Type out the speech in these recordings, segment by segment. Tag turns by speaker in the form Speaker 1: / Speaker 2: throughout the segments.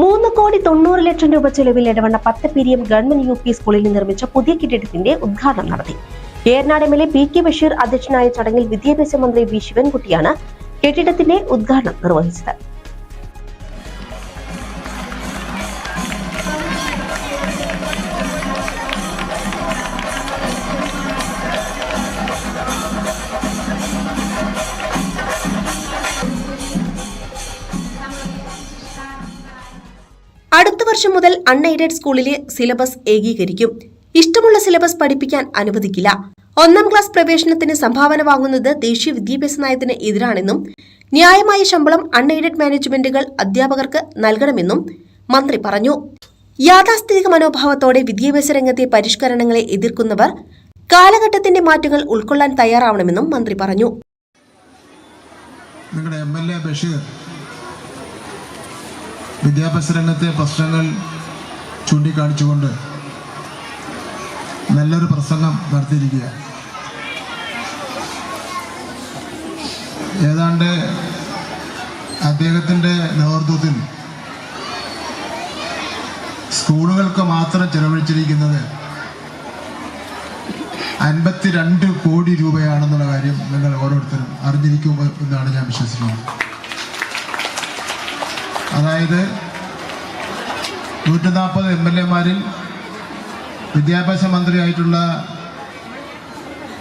Speaker 1: മൂന്ന് കോടി തൊണ്ണൂറ് ലക്ഷം രൂപ ചെലവിൽ ഇടവണ്ണ പത്ത് പിരിയം ഗവൺമെന്റ് യു പി സ്കൂളിൽ നിർമ്മിച്ച പുതിയ കെട്ടിടത്തിന്റെ ഉദ്ഘാടനം നടത്തി. Eranad M L A P K Basheer അധ്യക്ഷനായ ചടങ്ങിൽ വിദ്യാഭ്യാസ മന്ത്രി വി ശിവൻകുട്ടിയാണ് കെട്ടിടത്തിന്റെ ഉദ്ഘാടനം നിർവഹിച്ചത്. വർഷം മുതൽ അൺഎയ്ഡഡ് സ്കൂളിലെ സിലബസ് ഏകീകരിക്കും. ഇഷ്ടമുള്ള സിലബസ് പഠിപ്പിക്കാൻ അനുവദിക്കില്ല. ഒന്നാം ക്ലാസ് പ്രവേശനത്തിന് സംഭാവന വാങ്ങുന്നത് ദേശീയ വിദ്യാഭ്യാസ നയത്തിന് എതിരാണെന്നും ന്യായമായ ശമ്പളം അൺഎയ്ഡഡ് മാനേജ്മെന്റുകൾ അധ്യാപകർക്ക് നൽകണമെന്നും മന്ത്രി പറഞ്ഞു. യാഥാസ്ഥിതിക മനോഭാവത്തോടെ വിദ്യാഭ്യാസ രംഗത്തെ പരിഷ്കരണങ്ങളെ എതിർക്കുന്നവർ കാലഘട്ടത്തിന്റെ മാറ്റങ്ങൾ ഉൾക്കൊള്ളാൻ തയ്യാറാവണമെന്നും മന്ത്രി പറഞ്ഞു.
Speaker 2: നിങ്ങളുടെ എം എൽ എ ബഷീർ വിദ്യാഭ്യാസ രംഗത്തെ പ്രശ്നങ്ങൾ ചൂണ്ടിക്കാണിച്ചുകൊണ്ട് നല്ലൊരു പ്രസംഗം നടത്തിയിരിക്കുക. ഏതാണ്ട് അദ്ദേഹത്തിന്റെ നേതൃത്വത്തിൽ സ്കൂളുകൾക്ക് മാത്രം ചെലവഴിച്ചിരിക്കുന്നത് അൻപത്തിരണ്ട് കോടി രൂപയാണെന്നുള്ള കാര്യം നിങ്ങൾ ഓരോരുത്തരും അറിഞ്ഞിരിക്കുമ്പോൾ എന്നാണ് ഞാൻ വിശ്വസിക്കുന്നത്. അതായത് നൂറ്റി നാൽപ്പത് എം എൽ എമാരിൽ വിദ്യാഭ്യാസ മന്ത്രിയായിട്ടുള്ള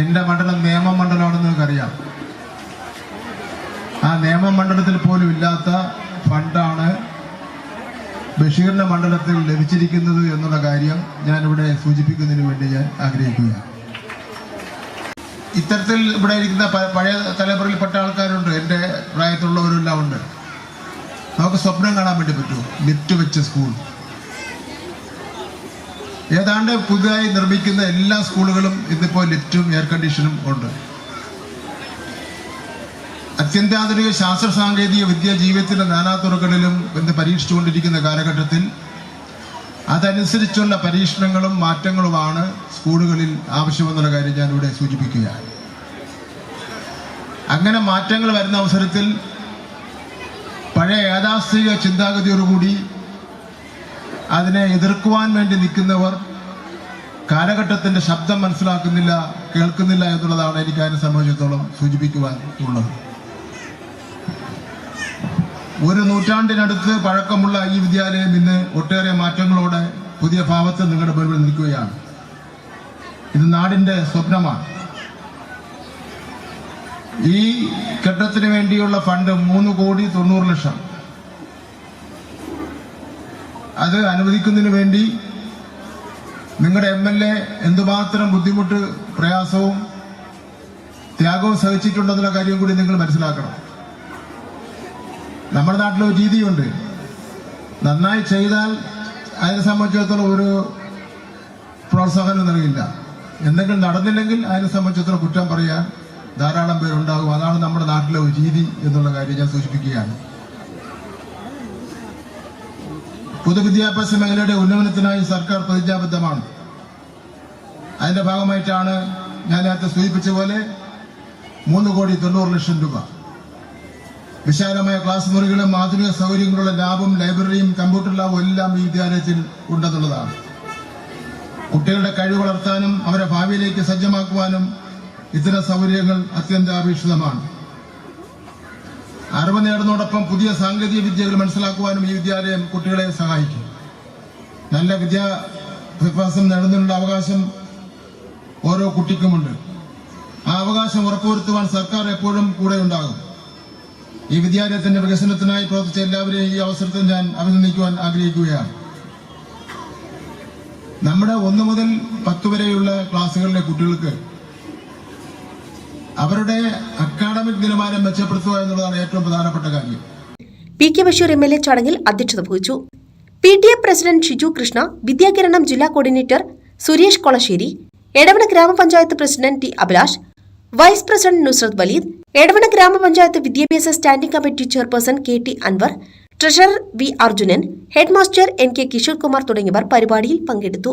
Speaker 2: എന്റെ മണ്ഡലം നിയമമണ്ഡലമാണെന്ന് നിങ്ങൾക്കറിയാം. ആ നിയമമണ്ഡലത്തിൽ പോലും ഇല്ലാത്ത ഫണ്ടാണ് ബഷീറിന്റെ മണ്ഡലത്തിൽ ലഭിച്ചിരിക്കുന്നത് എന്നുള്ള കാര്യം ഞാനിവിടെ സൂചിപ്പിക്കുന്നതിന് വേണ്ടി ഞാൻ ആഗ്രഹിക്കുകയാണ്. ഇത്തരത്തിൽ ഇവിടെ ഇരിക്കുന്ന പഴയ തലമുറയിൽപ്പെട്ട ആൾക്കാരുണ്ട് എന്റെ പ്രായത്തിലുള്ളവരെല്ലാം ഉണ്ട്. നമുക്ക് സ്വപ്നം കാണാൻ വേണ്ടി പറ്റുമോ? നെറ്റ് വെച്ച സ്കൂൾ ഏതാണ്ട് പുതുതായി നിർമ്മിക്കുന്ന എല്ലാ സ്കൂളുകളും ഇന്നിപ്പോൾ നെറ്റും എയർ കണ്ടീഷനും ഉണ്ട്. അത്യന്താധുനിക ശാസ്ത്ര സാങ്കേതിക വിദ്യ ജീവിതത്തിന്റെ നാനാതുറകളിലും ഇന്ന് പരീക്ഷിച്ചുകൊണ്ടിരിക്കുന്ന കാലഘട്ടത്തിൽ അതനുസരിച്ചുള്ള പരീക്ഷണങ്ങളും മാറ്റങ്ങളുമാണ് സ്കൂളുകളിൽ ആവശ്യമെന്നുള്ള കാര്യം ഞാനിവിടെ സൂചിപ്പിക്കുകയാണ്. അങ്ങനെ മാറ്റങ്ങൾ വരുന്ന അവസരത്തിൽ പഴയ യാഥാസ്ഥിക ചിന്താഗതിയോടുകൂടി അതിനെ എതിർക്കുവാൻ വേണ്ടി നിൽക്കുന്നവർ കാലഘട്ടത്തിന്റെ ശബ്ദം മനസ്സിലാക്കുന്നില്ല കേൾക്കുന്നില്ല എന്നുള്ളതാണ് എനിക്ക് അതിനെ സംബന്ധിച്ചിടത്തോളം സൂചിപ്പിക്കുവാൻ ഉള്ളത്. ഒരു നൂറ്റാണ്ടിനടുത്ത് പഴക്കമുള്ള ഈ വിദ്യാലയം ഇന്ന് ഒട്ടേറെ മാറ്റങ്ങളോടെ പുതിയ ഭാവത്തിൽ നിങ്ങളുടെ മുൻപിൽ നിൽക്കുകയാണ്. ഇത് നാടിന്റെ സ്വപ്നമാണ്. ഈ കെട്ടിടത്തിന് വേണ്ടിയുള്ള ഫണ്ട് മൂന്ന് കോടി തൊണ്ണൂറ് ലക്ഷം. അത് അനുവദിക്കുന്നതിന് വേണ്ടി നിങ്ങളുടെ എം എൽ എ എന്തുമാത്രം ബുദ്ധിമുട്ട് പ്രയാസവും ത്യാഗവും സഹിച്ചിട്ടുണ്ടെന്നുള്ള കാര്യം കൂടി നിങ്ങൾ മനസ്സിലാക്കണം. നമ്മുടെ നാട്ടിലൊരു രീതിയുണ്ട്. നന്നായി ചെയ്താൽ അതിനെ സംബന്ധിച്ചിടത്തോളം ഒരു പ്രോത്സാഹനം നൽകില്ല. എന്തെങ്കിലും നടന്നില്ലെങ്കിൽ അതിനെ സംബന്ധിച്ചിടത്തോളം കുറ്റം പറയാൻ ധാരാളം പേരുണ്ടാകും. അതാണ് നമ്മുടെ നാട്ടിലെ ഒരു രീതി എന്നുള്ള കാര്യം ഞാൻ സൂചിപ്പിക്കുകയാണ്. പൊതുവിദ്യാഭ്യാസ മേഖലയുടെ ഉന്നമനത്തിനായി സർക്കാർ പ്രതിജ്ഞാബദ്ധമാണ്. അതിന്റെ ഭാഗമായിട്ടാണ് ഞാൻ നേരത്തെ സൂചിപ്പിച്ച പോലെ മൂന്ന് കോടി തൊണ്ണൂറ് ലക്ഷം രൂപ. വിശാലമായ ക്ലാസ് മുറികളും ആധുനിക സൗകര്യങ്ങളുള്ള ലാബും ലൈബ്രറിയും കമ്പ്യൂട്ടർ ലാബും എല്ലാം ഈ വിദ്യാലയത്തിൽ ഉണ്ടെന്നുള്ളതാണ്. കുട്ടികളുടെ കഴിവ് വളർത്താനും അവരെ ഭാവിയിലേക്ക് സജ്ജമാക്കുവാനും ഇത്തരം സൗകര്യങ്ങൾ അത്യന്താപേക്ഷിതമാണ്. അറിവ് നേടുന്നതോടൊപ്പം പുതിയ സാങ്കേതിക വിദ്യകൾ മനസ്സിലാക്കുവാനും ഈ വിദ്യാലയം കുട്ടികളെ സഹായിക്കും. നല്ല വിദ്യാഭ്യാസം നേടുന്നതിനുള്ള അവകാശം ഓരോ കുട്ടിക്കുമുണ്ട്. ആ അവകാശം ഉറപ്പുവരുത്തുവാൻ സർക്കാർ എപ്പോഴും കൂടെ ഉണ്ടാകും. ഈ വിദ്യാലയത്തിന്റെ വികസനത്തിനായി പ്രവർത്തിച്ച എല്ലാവരെയും ഈ അവസരത്തിൽ ഞാൻ അഭിനന്ദിക്കുവാൻ ആഗ്രഹിക്കുകയാണ്. നമ്മുടെ ഒന്നു മുതൽ പത്ത് വരെയുള്ള ക്ലാസ്സുകളിലെ കുട്ടികൾക്ക് അവരുടെ അക്കാഡമിക് നിലവാരം മെച്ചപ്പെടുത്തുക എന്നുള്ളതാണ് ഏറ്റവും പ്രധാനപ്പെട്ട കാര്യം.
Speaker 1: P K Basheer M L A ചടങ്ങിൽ അധ്യക്ഷത വഹിച്ചു. P T A president Shiju Krishna Vidyakiranam ജില്ലാ കോർഡിനേറ്റർ സുരേഷ് കൊളശ്ശേരി എടവണ ഗ്രാമപഞ്ചായത്ത് president T Abhilash vice president Nusrath Waleed Edavanna ഗ്രാമപഞ്ചായത്ത് വിദ്യാഭ്യാസ standing committee chairperson K T Anwar treasurer V Arjunan head master N K Kishore Kumar തുടങ്ങിയവർ പരിപാടിയിൽ പങ്കെടുത്തു.